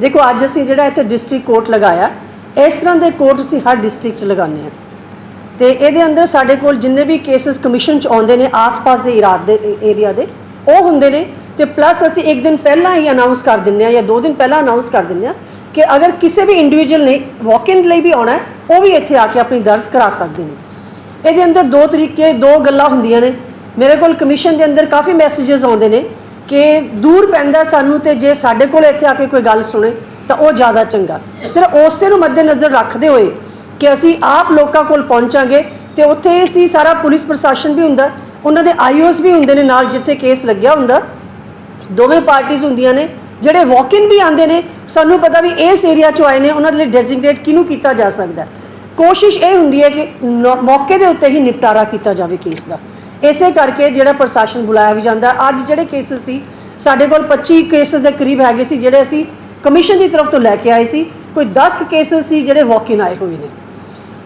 ਦੇਖੋ, ਅੱਜ ਅਸੀਂ ਜਿਹੜਾ ਇੱਥੇ ਡਿਸਟ੍ਰਿਕਟ ਕੋਰਟ ਲਗਾਇਆ, ਇਸ ਤਰ੍ਹਾਂ ਦੇ ਕੋਰਟ ਅਸੀਂ ਹਰ ਡਿਸਟ੍ਰਿਕਟ 'ਚ ਲਗਾਉਂਦੇ ਹਾਂ। ਤੇ ਇਹਦੇ ਅੰਦਰ ਸਾਡੇ ਕੋਲ ਜਿੰਨੇ ਵੀ ਕੇਸਸ ਕਮਿਸ਼ਨ 'ਚ ਆਉਂਦੇ ਨੇ, ਆਸ-ਪਾਸ ਦੇ ਇਰਾਦ ਦੇ ਏਰੀਆ ਦੇ, ਉਹ ਹੁੰਦੇ ਨੇ। ਤੇ ਪਲੱਸ ਅਸੀਂ ਇੱਕ ਦਿਨ ਪਹਿਲਾਂ ਹੀ ਅਨਾਉਂਸ ਕਰ ਦਿੰਦੇ ਆ ਜਾਂ ਦੋ ਦਿਨ ਪਹਿਲਾਂ ਅਨਾਉਂਸ ਕਰ ਦਿੰਦੇ ਆ ਕਿ ਅਗਰ ਕਿਸੇ ਵੀ ਇੰਡੀਵਿਜੂਅਲ ਨੇ ਵਾਕ ਇਨ ਲਈ ਵੀ ਆਉਣਾ ਹੈ, ਉਹ ਵੀ ਇੱਥੇ ਆ ਕੇ ਆਪਣੀ ਦਰਜ ਕਰਾ ਸਕਦੇ ਨੇ। ਇਹਦੇ ਅੰਦਰ ਦੋ ਤਰੀਕੇ, ਦੋ ਗੱਲਾਂ ਹੁੰਦੀਆਂ ਨੇ। ਮੇਰੇ ਕੋਲ ਕਮਿਸ਼ਨ ਦੇ ਅੰਦਰ ਕਾਫੀ ਮੈਸੇजेस ਆਉਂਦੇ ਨੇ। ਕਿ ਦੂਰ ਪੈਂਦਾ ਸਾਨੂੰ ਤੇ ਜੇ ਸਾਡੇ ਕੋਲ ਇੱਥੇ ਆ ਕੇ ਕੋਈ ਗੱਲ ਸੁਣੇ, ਤਾਂ ਉਹ ਜ਼ਿਆਦਾ ਚੰਗਾ। ਸਿਰਫ ਉਸੇ ਨੂੰ ਮੱਦੇਨਜ਼ਰ ਰੱਖਦੇ ਹੋਏ ਕਿ ਅਸੀਂ ਆਪ ਲੋਕਾਂ ਕੋਲ ਪਹੁੰਚਾਂਗੇ, ਤੇ ਉੱਥੇ ਸੀ ਸਾਰਾ ਪੁਲਿਸ ਪ੍ਰਸ਼ਾਸਨ ਵੀ ਹੁੰਦਾ, ਉਹਨਾਂ ਦੇ ਆਈਓਸ ਵੀ ਹੁੰਦੇ ਨੇ ਨਾਲ ਜਿੱਥੇ ਕੇਸ ਲੱਗਿਆ ਹੁੰਦਾ। ਦੋਵੇਂ ਪਾਰਟੀਆਂ ਹੁੰਦੀਆਂ ਨੇ, ਜਿਹੜੇ ਵਾਕ ਇਨ ਵੀ ਆਉਂਦੇ ਨੇ, ਸਾਨੂੰ ਪਤਾ ਵੀ ਇਸ ਏਰੀਆ ਚੋਂ ਆਏ ਨੇ, ਉਹਨਾਂ ਦੇ ਲਈ ਡੈਜ਼ਿਗਨੇਟ ਕਿਹਨੂੰ ਕੀਤਾ ਜਾ ਸਕਦਾ। ਕੋਸ਼ਿਸ਼ ਇਹ ਹੁੰਦੀ ਹੈ ਕਿ ਨੌ- ਮੌਕੇ ਦੇ ਉੱਤੇ ਹੀ ਨਿਪਟਾਰਾ ਕੀਤਾ ਜਾਵੇ ਕੇਸ ਦਾ। ਇਸੇ ਕਰਕੇ ਜਿਹੜਾ ਪ੍ਰਸ਼ਾਸਨ ਬੁਲਾਇਆ ਵੀ ਜਾਂਦਾ। ਅੱਜ ਜਿਹੜੇ ਕੇਸਸ ਸੀ, ਸਾਡੇ ਕੋਲ 25 ਕੇਸਸ ਦੇ ਕਰੀਬ ਹੈਗੇ ਸੀ, ਜਿਹੜੇ ਅਸੀਂ ਕਮਿਸ਼ਨ ਦੀ ਤਰਫ ਤੋਂ ਲੈ ਕੇ ਆਏ ਸੀ। ਕੋਈ 10 ਕੇਸਸ ਸੀ ਜਿਹੜੇ ਵਾਕ ਇਨ ਆਏ ਹੋਏ ਨੇ।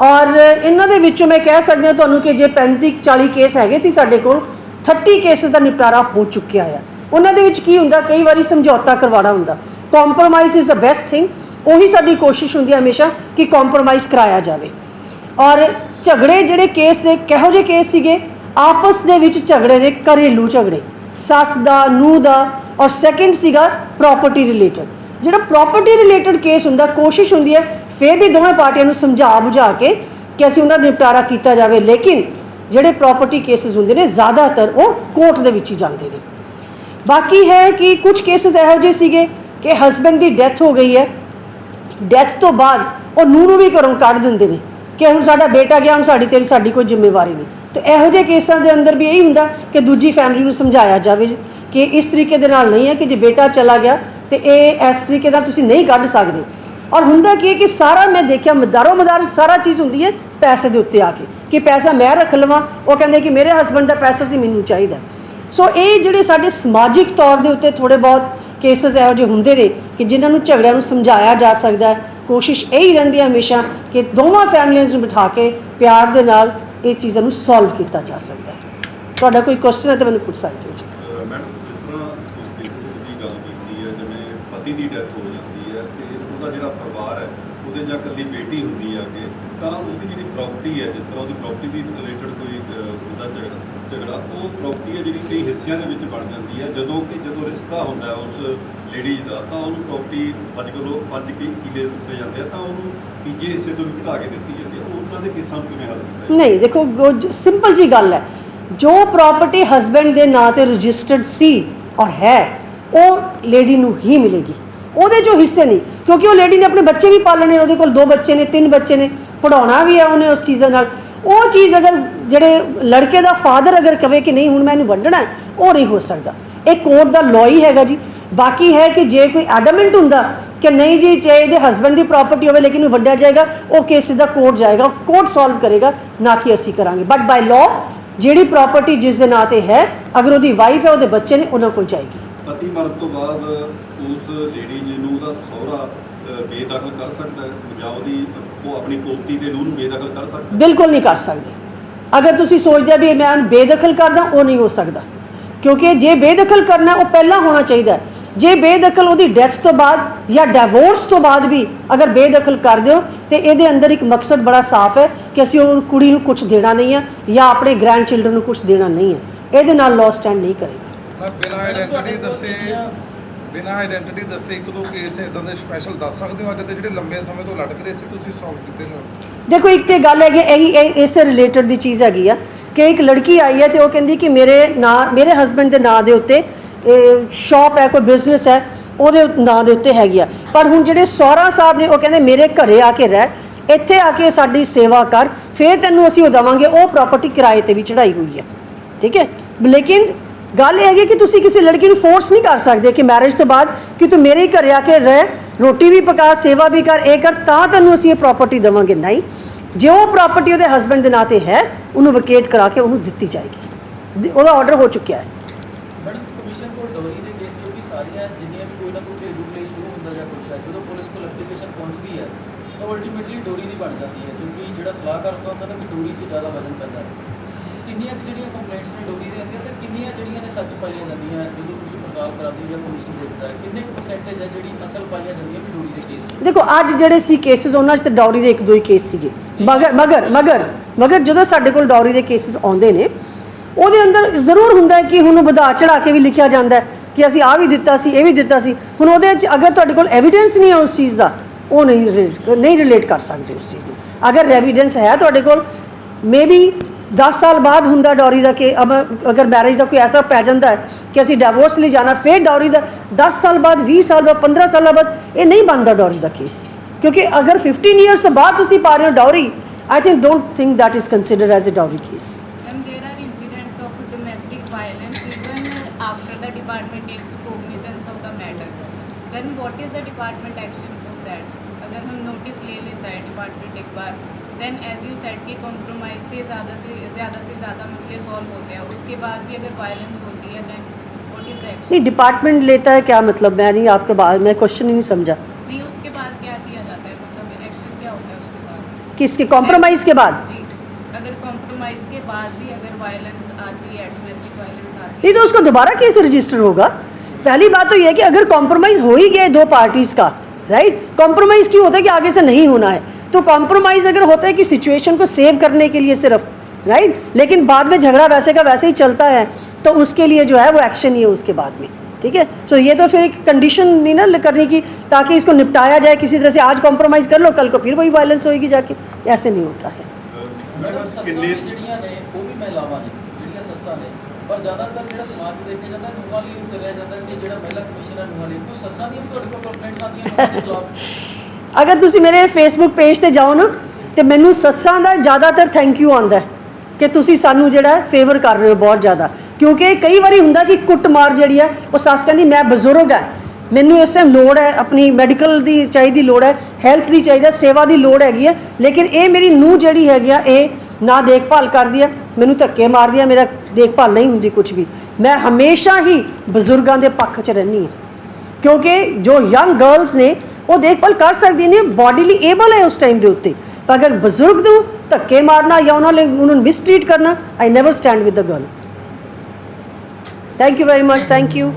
ਔਰ ਇਹਨਾਂ ਦੇ ਵਿੱਚੋਂ ਮੈਂ ਕਹਿ ਸਕਦੀ ਹਾਂ ਤੁਹਾਨੂੰ ਕਿ ਜੇ 35 40 ਕੇਸ ਹੈਗੇ ਸੀ ਸਾਡੇ ਕੋਲ 30 ਕੇਸਸ ਦਾ ਨਿਪਟਾਰਾ ਹੋ ਚੁੱਕਿਆ ਆ। ਉਹਨਾਂ ਦੇ ਵਿੱਚ ਕੀ ਹੁੰਦਾ, ਕਈ ਵਾਰੀ ਸਮਝੌਤਾ ਕਰਵਾਉਣਾ ਹੁੰਦਾ। Compromise is the best thing ਉਹੀ ਸਾਡੀ ਕੋਸ਼ਿਸ਼ ਹੁੰਦੀ ਹੈ ਹਮੇਸ਼ਾ ਕਿ ਕੰਪਰੋਮਾਈਜ਼ ਕਰਾਇਆ ਜਾਵੇ। ਔਰ ਝਗੜੇ ਜਿਹੜੇ ਕੇਸ ਦੇ ਕਿਹੋ ਜਿਹੇ ਕੇਸ ਸੀਗੇ? ਆਪਸ ਦੇ ਵਿੱਚ ਝਗੜੇ ਨੇ, ਘਰੇਲੂ ਝਗੜੇ। ਸੱਸ ਦਾ, ਨੂੰਹ ਦਾ ਔਰ ਸੈਕਿੰਡ ਸੀਗਾ ਪ੍ਰਾਪਰਟੀ ਰਿਲੇਟਡ ਜਿਹੜਾ ਪ੍ਰਾਪਰਟੀ ਰਿਲੇਟਡ ਕੇਸ ਹੁੰਦਾ, ਕੋਸ਼ਿਸ਼ ਹੁੰਦੀ ਹੈ ਫਿਰ ਵੀ ਦੋਵੇਂ ਪਾਰਟੀਆਂ ਨੂੰ ਸਮਝਾ ਬੁਝਾ ਕੇ ਕਿ ਅਸੀਂ ਉਹਨਾਂ ਦਾ ਨਿਪਟਾਰਾ ਕੀਤਾ ਜਾਵੇ। ਲੇਕਿਨ ਜਿਹੜੇ ਪ੍ਰਾਪਰਟੀ ਕੇਸਿਸ ਹੁੰਦੇ ਨੇ, ਜ਼ਿਆਦਾਤਰ ਉਹ ਕੋਰਟ ਦੇ ਵਿੱਚ ਹੀ ਜਾਂਦੇ ਨੇ। ਬਾਕੀ ਹੈ ਕਿ ਕੁਝ ਕੇਸਿਸ ਇਹੋ ਜਿਹੇ ਸੀਗੇ ਕਿ ਹਸਬੰਡ ਦੀ ਡੈਥ ਹੋ ਗਈ ਹੈ। ਡੈਥ ਤੋਂ ਬਾਅਦ ਉਹ ਨੂੰਹ ਨੂੰ ਵੀ ਘਰੋਂ ਕੱਢ ਦਿੰਦੇ ਨੇ। ਕਿ ਹੁਣ ਸਾਡਾ ਬੇਟਾ ਗਿਆ, ਹੁਣ ਸਾਡੀ ਤੇਰੀ, ਸਾਡੀ ਕੋਈ ਜ਼ਿੰਮੇਵਾਰੀ ਨਹੀਂ। ਤੇ ਇਹੋ ਜਿਹੇ ਕੇਸਾਂ ਦੇ ਅੰਦਰ ਵੀ ਇਹੀ ਹੁੰਦਾ ਕਿ ਦੂਜੀ ਫੈਮਿਲੀ ਨੂੰ ਸਮਝਾਇਆ ਜਾਵੇ ਕਿ ਇਸ ਤਰੀਕੇ ਦੇ ਨਾਲ ਨਹੀਂ ਹੈ ਕਿ ਜੇ ਬੇਟਾ ਚਲਾ ਗਿਆ ਤੇ ਇਹ ਇਸ ਤਰੀਕੇ ਨਾਲ ਤੁਸੀਂ ਨਹੀਂ ਕੱਢ ਸਕਦੇ। ਔਰ ਹੁੰਦਾ ਕੀ ਹੈ ਕਿ ਸਾਰਾ ਮੈਂ ਦੇਖਿਆ, ਮਦਾਰੋ ਮਦਾਰ ਸਾਰਾ ਚੀਜ਼ ਹੁੰਦੀ ਹੈ ਪੈਸੇ ਦੇ ਉੱਤੇ ਆ ਕੇ, ਕਿ ਪੈਸਾ ਮੈਂ ਰੱਖ ਲਵਾਂ, ਉਹ ਕਹਿੰਦੇ ਕਿ ਮੇਰੇ ਹਸਬੰਡ ਦਾ ਪੈਸਾ ਸੀ, ਮੈਨੂੰ ਚਾਹੀਦਾ। ਸੋ ਇਹ ਜਿਹੜੇ ਸਾਡੇ ਸਮਾਜਿਕ ਤੌਰ ਦੇ ਉੱਤੇ ਥੋੜੇ ਬਹੁਤ ਕੇਸਸ ਇਹੋ ਜਿਹੇ ਹੁੰਦੇ ਨੇ ਕਿ ਜਿਨ੍ਹਾਂ ਨੂੰ ਝਗੜਿਆਂ ਨੂੰ ਸਮਝਾਇਆ ਜਾ ਸਕਦਾ ਹੈ ਕੋਸ਼ਿਸ਼ ਇਹੀ ਰਹਿੰਦੀ ਹੈ ਹਮੇਸ਼ਾ ਕਿ ਦੋਵਾਂ ਫੈਮਲੀਆਂ ਨੂੰ ਬਿਠਾ ਕੇ ਪਿਆਰ ਦੇ ਨਾਲ ਇਹ ਚੀਜ਼ਾਂ ਨੂੰ ਸੋਲਵ ਕੀਤਾ ਜਾ ਸਕਦਾ ਹੈ। ਤੁਹਾਡਾ ਕੋਈ ਕੁਐਸਚਨ ਹੈ ਤਾਂ ਮੈਨੂੰ ਪੁੱਛ ਸਕਦੇ ਹੋ ਜੀ। ਅਹ ਮੈਡਮ ਜਿਸ ਤਰ੍ਹਾਂ ਤੁਸੀਂ ਕੇਸਿਸ ਦੀ ਗੱਲ ਕੀਤੀ ਹੈ ਜਿਵੇਂ ਪਤੀ ਦੀ ਡੈਥ ਹੋ ਜਾਂਦੀ ਹੈ ਤੇ ਉਹਦਾ ਜਿਹੜਾ ਪਰਿਵਾਰ ਹੈ ਉਹਦੇ ਜਾਂ ਇਕੱਲੀ ਬੇਟੀ ਹੁੰਦੀ ਹੈ ਅੱਗੇ ਤਾਂ ਉਹਦੀ ਜਿਹੜੀ ਪ੍ਰਾਪਰਟੀ ਹੈ ਜਿਸ ਤਰ੍ਹਾਂ ਉਹਦੀ ਪ੍ਰਾਪਰਟੀ ਦੀ ਰਿਲੇਟਡ ਕੋਈ ਅਹ, ਉਹਦਾ ਝਗੜਾ ਝਗੜਾ ਉਹ ਪ੍ਰਾਪਰਟੀ ਹੈ ਜਿਹੜੀ ਕਈ ਹਿੱਸਿਆਂ ਦੇ ਵਿੱਚ ਬਣ ਜਾਂਦੀ ਹੈ ਜਦੋਂ ਕਿ ਜਦੋਂ ਰਿਸ਼ਤਾ ਹੁੰਦਾ ਹੈ ਉਸ ਲੇਡੀਜ਼ ਦਾ, ਤਾਂ ਉਹਨੂੰ ਪ੍ਰਾਪਰਟੀ ਅੱਜ ਕੱਲ੍ਹ ਪੰਜ ਕੀ, ਕਿਲੇ ਦਿੱਤੇ ਜਾਂਦੇ ਆ, ਤਾਂ ਉਹਨੂੰ ਤੀਜੇ ਹਿੱਸੇ ਤੋਂ ਵੀ ਘਟਾ ਕੇ ਦਿੱਤੀ ਜਾਂਦੀ ਹੈ ਉਹਨਾਂ ਦੇ ਕੇਸਾਂ ਕਿਵੇਂ ਹੱਲ ਕੀਤਾ? ਨਹੀਂ, ਦੇਖੋ ਸਿੰਪਲ ਜੀ ਗੱਲ ਹੈ। ਜੋ ਪ੍ਰਾਪਰਟੀ ਹਸਬੈਂਡ ਦੇ ਨਾਂ ਤੇ ਰਜਿਸਟਰਡ ਸੀ ਔਰ ਹੈ, ਉਹ ਲੇਡੀ ਨੂੰ ਹੀ ਮਿਲੇਗੀ। ਉਹਦੇ ਜੋ ਹਿੱਸੇ ਨਹੀਂ, ਕਿਉਂਕਿ ਉਹ ਲੇਡੀ ਨੇ ਆਪਣੇ ਬੱਚੇ ਵੀ ਪਾਲਣੇ ਉਹਦੇ ਕੋਲ ਦੋ ਬੱਚੇ ਨੇ, ਤਿੰਨ ਬੱਚੇ ਨੇ ਪੜਾਉਣਾ ਵੀ ਹੈ ਉਹਨੇ ਉਸ ਚੀਜ਼ਾਂ ਨਾਲ। ਉਹ ਚੀਜ਼ ਅਗਰ ਜਿਹੜੇ ਲੜਕੇ ਦਾ ਫਾਦਰ ਅਗਰ ਕਵੇ ਕਿ ਨਹੀਂ, ਹੁਣ ਮੈਂ ਇਹਨੂੰ ਵੰਡਣਾ ਉਹ ਨਹੀਂ ਹੋ ਸਕਦਾ। ਇਹ ਕੋਰਟ ਦਾ ਲਾਅ ਹੀ ਹੈਗਾ ਜੀ। ਬਾਕੀ ਹੈ ਕਿ ਜੇ ਕੋਈ ਐਡਮੈਂਟ ਹੁੰਦਾ ਕਿ ਨਹੀਂ ਜੀ ਚਾਹੇ ਇਹਦੇ ਹਸਬੰਡ ਦੀ ਪ੍ਰਾਪਰਟੀ ਹੋਵੇ ਲੇਕਿਨ ਉਹ ਵੰਡਿਆ ਜਾਏਗਾ ਉਹ ਕੇਸ ਸਿੱਧਾ ਕੋਰਟ ਜਾਏਗਾ ਕੋਰਟ ਸੋਲਵ ਕਰੇਗਾ ਨਾ ਕਿ ਅਸੀਂ ਕਰਾਂਗੇ ਬਟ ਬਾਈ ਲਾਅ ਜਿਹੜੀ ਪ੍ਰਾਪਰਟੀ ਜਿਸ ਦੇ ਨਾਂ ਤੇ ਹੈ ਅਗਰ ਉਹਦੀ ਵਾਈਫ ਹੈ ਉਹਦੇ ਬੱਚੇ ਨੇ ਉਹਨਾਂ ਕੋਲ ਜਾਏਗੀ ਪਤੀ ਮਰਨ ਤੋਂ ਬਾਅਦ ਉਸ ਲੇਡੀ ਜੀ ਨੂੰ ਉਹਦਾ ਸਹੁਰਾ ਬੇਦਖਲ ਕਰ ਸਕਦਾ ਹੈ ਜਾਂ ਉਹਦੀ ਉਹ ਆਪਣੀ ਪੋਤੀ ਦੇ ਨੂੰ ਬੇਦਖਲ ਕਰ ਸਕਦਾ? ਬਿਲਕੁਲ ਨਹੀਂ ਕਰ ਸਕਦੇ ਅਗਰ ਤੁਸੀਂ ਸੋਚਦੇ ਆ ਵੀ ਮੈਂ ਉਹਨੂੰ ਬੇਦਖਲ ਕਰਦਾ ਉਹ ਨਹੀਂ ਹੋ ਸਕਦਾ ਕਿਉਂਕਿ ਜੇ ਬੇਦਖਲ ਕਰਨਾ ਉਹ ਪਹਿਲਾਂ ਹੋਣਾ ਚਾਹੀਦਾ। ਜੇ ਬੇਦਖਲ ਉਹਦੀ ਡੈਥ ਤੋਂ ਬਾਅਦ ਜਾਂ ਡਿਵੋਰਸ ਤੋਂ ਬਾਅਦ ਵੀ ਅਗਰ ਬੇਦਖਲ ਕਰ ਦਿਓ ਤੇ ਇਹਦੇ ਅੰਦਰ ਇੱਕ ਮਕਸਦ ਬੜਾ ਸਾਫ਼ ਹੈ ਕਿ ਅਸੀਂ ਉਹ ਕੁੜੀ ਨੂੰ ਕੁਝ ਦੇਣਾ ਨਹੀਂ ਹੈ ਜਾਂ ਆਪਣੇ ਗ੍ਰੈਂਡ ਚਿਲਡਰਨ ਨੂੰ ਕੁਝ ਦੇਣਾ ਨਹੀਂ ਹੈ। ਇਹਦੇ ਨਾਲ ਲਾਅ ਸਟੈਂਡ ਨਹੀਂ ਕਰੇਗਾ। ਮੈਂ ਬਿਨਾਂ ਆਇਡੈਂਟੀਟੀ ਦੱਸੇ ਬਿਨਾਂ ਆਇਡੈਂਟੀਟੀ ਦੱਸੇ ਇੱਕ ਦੋ ਕੇਸ ਇਦਾਂ ਦੇ ਸਪੈਸ਼ਲ ਦੱਸ ਸਕਦੇ ਹੋ ਅੱਜ ਦੇ ਜਿਹੜੇ ਲੰਬੇ ਸਮੇਂ ਤੋਂ ਲਟਕ ਰਹੇ ਸੀ ਤੁਸੀਂ ਸੋਲਵ ਕੀਤੇ ਨੇ? ਦੇਖੋ ਇੱਕ ਤੇ ਗੱਲ ਹੈਗੀ ਇਹ ਇਸ ਰਿਲੇਟਡ ਦੀ ਚੀਜ਼ ਹੈਗੀ ਆ ਕਿ ਇੱਕ ਲੜਕੀ ਆਈ ਹੈ ਤੇ ਉਹ ਕਹਿੰਦੀ ਕਿ ਮੇਰੇ ਨਾਂ ਮੇਰੇ ਹਸਬੰਡ ਦੇ ਨਾਂ ਦੇ ਉੱਤੇ ਸ਼ਾਪ ਹੈ, ਕੋਈ ਬਿਜ਼ਨਸ ਹੈ, ਉਹਦੇ ਨਾਂ ਦੇ ਉੱਤੇ ਹੈਗੀ ਆ। ਪਰ ਹੁਣ ਜਿਹੜੇ ਸਹੁਰਾ ਸਾਹਿਬ ਨੇ, ਉਹ ਕਹਿੰਦੇ ਮੇਰੇ ਘਰੇ ਆ ਕੇ ਰਹਿ, ਇੱਥੇ ਆ ਕੇ ਸਾਡੀ ਸੇਵਾ ਕਰ, ਫਿਰ ਤੈਨੂੰ ਅਸੀਂ ਉਹ ਦੇਵਾਂਗੇ, ਉਹ ਪ੍ਰਾਪਰਟੀ ਕਿਰਾਏ ਤੇ ਵੀ ਚੜਾਈ ਹੋਈ ਹੈ ਠੀਕ ਹੈ? ਲੇਕਿਨ ਗੱਲ ਇਹ ਹੈਗੀ ਕਿ ਤੁਸੀਂ ਕਿਸੇ ਲੜਕੀ ਨੂੰ ਫੋਰਸ ਨਹੀਂ ਕਰ ਸਕਦੇ ਕਿ ਮੈਰਿਜ ਤੋਂ ਬਾਅਦ ਕਿ ਤੂੰ ਮੇਰੇ ਘਰੇ ਆ ਕੇ ਰਹਿ, ਰੋਟੀ ਵੀ ਪਕਾ, ਸੇਵਾ ਵੀ ਕਰ, ਇਹ ਕਰ, ਤਾਂ ਤੈਨੂੰ ਅਸੀਂ ਇਹ ਪ੍ਰਾਪਰਟੀ ਦੇਵਾਂਗੇ। ਨਹੀਂ। ਜੇ ਉਹ ਪ੍ਰਾਪਰਟੀ ਉਹਦੇ ਹਸਬੰਡ ਦੇ ਨਾਂ ਤੇ ਹੈ, ਉਹਨੂੰ ਵਕੇਟ ਕਰਾ ਕੇ ਉਹਨੂੰ ਦਿੱਤੀ ਜਾਏਗੀ। ਉਹਦਾ ਆਰਡਰ ਹੋ ਚੁੱਕਿਆ ਹੈ। ਮੈਡਮ ਕੋਲ ਡੋਰੀ ਦੇ ਕੇਸ ਕਿਉਂਕਿ ਸਾਰੀਆਂ ਜਿੰਨੀਆਂ ਵੀ ਕੋਈ ਨਾ ਕੋਈ ਘਰੇਲੂ ਕੇਸ ਸ਼ੁਰੂ ਹੁੰਦਾ ਜਾਂ ਕੁਛ ਹੈ, ਜਦੋਂ ਪੁਲਿਸ ਕੋਲ ਐਪਲੀਕੇਸ਼ਨ ਪਹੁੰਚਦੀ ਹੈ, ਤਾਂ ਅਲਟੀਮੇਟਲੀ ਡੋਰੀ ਦੀ ਬਣ ਜਾਂਦੀ ਹੈ, ਕਿਉਂਕਿ ਜਿਹੜਾ ਸਲਾਹਕਾਰ ਹੁੰਦਾ ਹੁੰਦਾ ਨਾ ਡੋਰੀ 'ਚ ਜ਼ਿਆਦਾ ਵਜ਼ਨ ਪੈਂਦਾ ਹੈ। ਕਿੰਨੀਆਂ ਜਿਹੜੀਆਂ ਕੰਪਲੇਂਟਸ ਨੇ ਡੋਰੀ ਦੇ ਆਉਂਦੀਆਂ ਤੇ ਕਿੰਨੀਆਂ ਜਿਹੜੀਆਂ ਨੇ ਸੱਚ ਪਾਈਆਂ ਜਾਂਦੀਆਂ ਜਦੋਂ ਤੁਸੀਂ ਪੜਤਾਲ ਕਰਾਉਂਦੀ ਜਾਂ ਕਮਿਸ਼ਨ ਦੇਖਦਾ ਹੈ, ਕਿੰਨੇ ਪਰਸੈਂਟੇਜ ਹੈ ਜਿਹੜੀ ਅਸਲ ਪਾਈਆਂ ਜਾਂਦੀਆਂ ਵੀ ਡੋਰੀ ਦੇ ਕੇਸ ਦੇਖੋ, ਅੱਜ ਜਿਹੜੇ ਸੀ ਕੇਸਿਸ ਉਹਨਾਂ 'ਚ ਤਾਂ ਡੌਰੀ ਦੇ ਇੱਕ ਦੋ ਹੀ ਕੇਸ ਸੀਗੇ। ਮਗਰ ਮਗਰ ਮਗਰ ਮਗਰ ਜਦੋਂ ਸਾਡੇ ਕੋਲ ਡੌਰੀ ਦੇ ਕੇਸਿਸ ਆਉਂਦੇ ਨੇ ਉਹਦੇ ਅੰਦਰ ਜ਼ਰੂਰ ਹੁੰਦਾ ਹੈ ਕਿ ਹੁਣ ਵਧਾ ਚੜਾ ਕੇ ਵੀ ਲਿਖਿਆ ਜਾਂਦਾ ਹੈ ਕਿ ਅਸੀਂ ਆ ਵੀ ਦਿੱਤਾ ਸੀ, ਇਹ ਵੀ ਦਿੱਤਾ ਸੀ। ਹੁਣ ਉਹਦੇ 'ਚ ਅਗਰ ਤੁਹਾਡੇ ਕੋਲ ਐਵੀਡੈਂਸ ਨਹੀਂ ਹੈ ਉਸ ਚੀਜ਼ ਦਾ, ਉਹ ਨਹੀਂ relate- ਨਹੀਂ ਰਿਲੇਟ ਕਰ ਸਕਦੇ ਉਸ ਚੀਜ਼ ਨੂੰ। ਅਗਰ ਐਵੀਡੈਂਸ ਹੈ ਤੁਹਾਡੇ ਕੋਲ ਮੇਬੀ 10 ਸਾਲ ਬਾਅਦ ਹੁੰਦਾ ਡੌਰੀ ਦਾ ਕਿ ਅਬ- ਅਗਰ ਮੈਰਿਜ ਦਾ ਕੋਈ ਐਸਾ ਪੈ ਜਾਂਦਾ ਹੈ ਕਿ ਅਸੀਂ ਡਿਵੋਰਸ ਲਈ ਜਾਣਾ, ਫਿਰ ਡੌਰੀ ਦਾ 10 ਸਾਲ ਬਾਅਦ 20 ਸਾਲ ਬਾਅਦ 15 ਸਾਲਾਂ ਬਾਅਦ, ਇਹ ਨਹੀਂ ਬਣਦਾ ਡੌਰੀ ਦਾ ਕੇਸ ਕਿਉਂਕਿ ਅਗਰ 15 ਇਅਰਸ ਤੋਂ ਬਾਅਦ ਤੁਸੀਂ ਪਾ ਰਹੇ ਹੋ dowry I think don't think that is considered as a dowry case department takes cognizance of the matter. Then what is the department action of that? अगर हम नोटिस ले लेता है डिपार्टमेंट एक बार देन एज यू सेट की compromise से ज़्यादा ज़्यादा से ज़्यादा मसले सॉल्व होते हैं उसके बाद भी अगर वायलेंस होती है देन व्हाट इज़ द नहीं डिपार्टमेंट लेता है क्या मतलब? मैं नहीं आपके बाद मैं क्वेश्चन ही नहीं समझा। नहीं उसके बाद क्या किया जाता है? मतलब एक्शन क्या होता है उसके बाद? किसके कॉम्प्रोमाइज़ के बाद? जी अगर कॉम्प्रोमाइज़ के बाद भी अगर वायलेंस आती है डोमेस्टिक वायलेंस आती है नहीं तो उसको दोबारा केस रजिस्टर होगा? पहली बात तो यह है कि अगर कॉम्प्रोमाइज़ हो ही गया दो पार्टीज़ का राइट कॉम्प्रोमाइज़ क्यों होता है कि आगे से नहीं होना है? तो कॉम्प्रोमाइज़ अगर होता है कि सिचुएशन को सेव करने के लिए सिर्फ़ राइट लेकिन बाद में झगड़ा वैसे का वैसे ही चलता है तो उसके लिए जो है वो एक्शन ही है उसके बाद में ठीक है? सो ये तो फिर एक कंडीशन नहीं ना करने की ताकि इसको निपटाया जाए किसी तरह से आज कॉम्प्रोमाइज़ कर लो कल को फिर वही वायलेंस होएगी जाके। ऐसे नहीं होता है। ਪਰ ਜ਼ਿਆਦਾਤਰ ਜਿਹੜਾ ਸਮਾਜ ਦੇਖਿਆ ਜਾਂਦਾ, ਨੂੰਹਾਂ ਲਈ ਉਹ ਕਰਿਆ ਜਾਂਦਾ ਕਿ ਜਿਹੜਾ ਮਹਿਲਾ ਕਮਿਸ਼ਨ ਹੈ ਨੂੰਹਾਂ ਲਈ। ਕੋਈ ਸੱਸਾਂ ਦੀਆਂ ਵੀ ਤੁਹਾਡੇ ਕੋਲ ਕੰਪਲੇਂਟਸ ਆਉਂਦੀਆਂ ਨੂੰਹਾਂ ਖਿਲਾਫ? ਅਗਰ ਤੁਸੀਂ ਮੇਰੇ ਫੇਸਬੁੱਕ ਪੇਜ ਤੇ ਜਾਓ ਨਾ, ਤੇ ਮੈਨੂੰ ਸੱਸਾਂ ਦਾ ਜ਼ਿਆਦਾਤਰ ਥੈਂਕ ਯੂ ਆਉਂਦਾ ਕਿ ਤੁਸੀਂ ਸਾਨੂੰ ਜਿਹੜਾ ਫੇਵਰ ਕਰ ਰਹੇ ਹੋ ਬਹੁਤ ਜ਼ਿਆਦਾ। ਕਿਉਂਕਿ ਕਈ ਵਾਰੀ ਹੁੰਦਾ ਕਿ ਕੁੱਟਮਾਰ ਜਿਹੜੀ ਹੈ, ਉਹ ਸੱਸ ਕਹਿੰਦੀ, ਮੈਂ ਬਜ਼ੁਰਗ ਹੈ। ਮੈਨੂੰ ਇਸ ਟਾਈਮ ਲੋੜ ਹੈ, ਆਪਣੀ ਮੈਡੀਕਲ ਦੀ ਚਾਹੀਦੀ ਲੋੜ ਹੈ ਹੈਲਥ ਦੀ ਚਾਹੀਦਾ ਸੇਵਾ ਦੀ ਲੋੜ ਹੈਗੀ ਹੈ। ਲੇਕਿਨ ਇਹ ਮੇਰੀ ਨੂੰਹ ਜਿਹੜੀ ਹੈਗੀ ਆ, ਇਹ ਨਾ ਦੇਖਭਾਲ ਕਰਦੀ ਹੈ ਮੈਨੂੰ ਧੱਕੇ ਮਾਰਦੀ ਹੈ ਮੇਰਾ ਦੇਖਭਾਲ ਨਹੀਂ ਹੁੰਦੀ ਕੁਝ ਵੀ। ਮੈਂ ਹਮੇਸ਼ਾ ਹੀ ਬਜ਼ੁਰਗਾਂ ਦੇ ਪੱਖ 'ਚ ਰਹਿੰਦੀ ਹਾਂ। ਕਿਉਂਕਿ ਜੋ ਯੰਗ ਗਰਲਸ ਨੇ, ਉਹ ਦੇਖਭਾਲ ਕਰ ਸਕਦੀਆਂ ਨੇ ਬਾਡੀਲੀ ਏਬਲ ਹੈ ਉਸ ਟਾਈਮ ਦੇ ਉੱਤੇ। ਪਰ ਅਗਰ ਬਜ਼ੁਰਗ ਨੂੰ ਧੱਕੇ ਮਾਰਨਾ ਜਾਂ ਉਹਨਾਂ ਲਈ ਉਹਨਾਂ ਨੂੰ ਮਿਸਟ੍ਰੀਟ ਕਰਨਾ I never stand with the girl thank you very much thank you